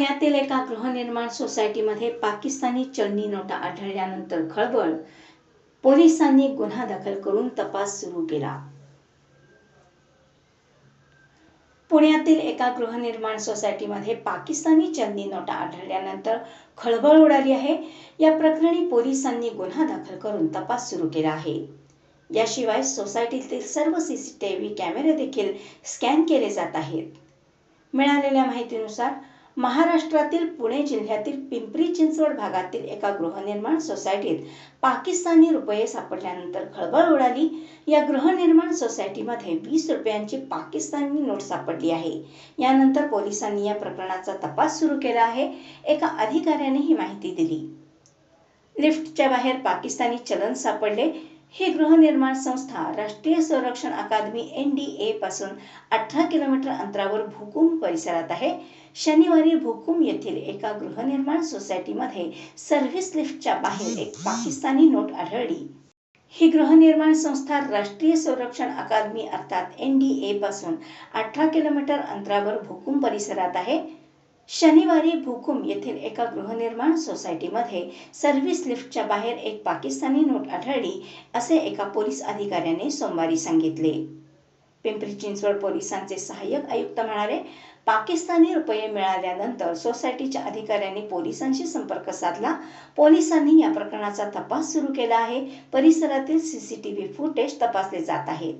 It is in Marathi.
पुण्यातील एका गृहनिर्माण सोसायटीमध्ये पाकिस्तानी चलनी नोटा आढळल्यानंतर खळबळ. पोलिसांनी गुन्हा दाखल करून तपास सुरू केला. पुण्यातील एका गृहनिर्माण सोसायटीमध्ये पाकिस्तानी चलनी नोटा आढळल्यानंतर खळबळ उडाली आहे. या प्रकरणी पोलिसांनी गुन्हा दाखल करून तपास सुरू केला आहे. याशिवाय सोसायटीतील सर्व सीसीटीव्ही कॅमेरे देखील स्कॅन केले जात आहेत. मिळालेल्या माहितीनुसार महाराष्ट्रातील पुणे जिल्ह्यातील पिंपरी चिंचवड भागातील एका गृहनिर्माण सोसायटीत पाकिस्तानी रुपये सापडल्यानंतर खळबळ उडाली. या गृहनिर्माण सोसायटीमध्ये वीस रुपयांची पाकिस्तानी नोट सापडली आहे. यानंतर पोलिसांनी या प्रकरणाचा तपास सुरू केला आहे. एका अधिकाऱ्याने ही माहिती दिली. लिफ्टच्या बाहेर पाकिस्तानी चलन सापडले. ही गृहनिर्माण संस्था राष्ट्रीय संरक्षण अकादमी एन डी ए पासून अठरा किलोमीटर अंतरावर भुकुम परिसरात आहे. शनिवारी भुकुम येथील एका गृहनिर्माण सोसायटीमध्ये सर्व्हिस लिफ्टच्या बाहेर एक पाकिस्तानी नोट आढळली. ही गृहनिर्माण संस्था राष्ट्रीय संरक्षण अकादमी अर्थात एन डी ए पासून अठरा किलोमीटर अंतरावर भुकुम परिसरात आहे. शनिवारी भुकुम येथील एका गृहनिर्माण सोसायटीमध्ये सर्व्हिस लिफ्टच्या बाहेर एक पाकिस्तानी नोट आढळली असे एका पोलीस अधिकाऱ्याने सोमवारी सांगितले. पिंपरी चिंचवड पोलिसांचे सहाय्यक आयुक्त म्हणाले पाकिस्तानी रुपये मिळाल्यानंतर सोसायटीच्या अधिकाऱ्यांनी पोलिसांशी संपर्क साधला. पोलिसांनी या प्रकरणाचा तपास सुरू केला आहे. परिसरातील सीसीटीव्ही फुटेज तपासले जात आहेत